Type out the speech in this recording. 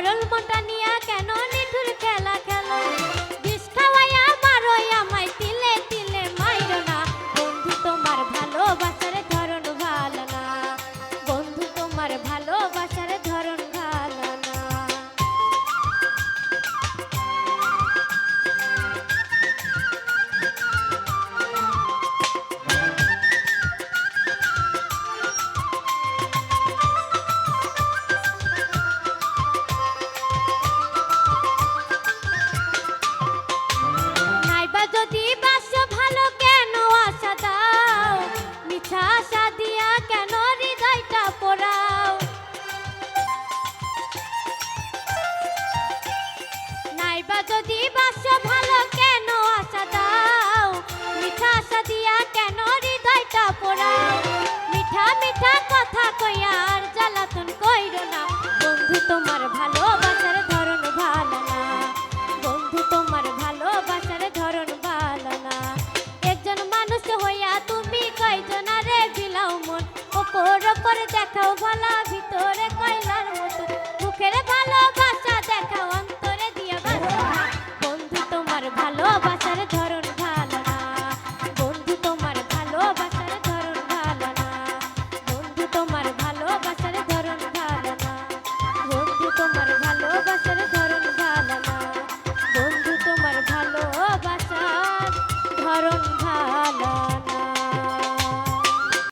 সরল মোটা করে দেখাও বলা ভিতরে কয়লার মতো। মুখের ভালোবাসা দেখাও অন্তরে দিয়ে বন্ধু, তোমার ভালোবাসার ধরো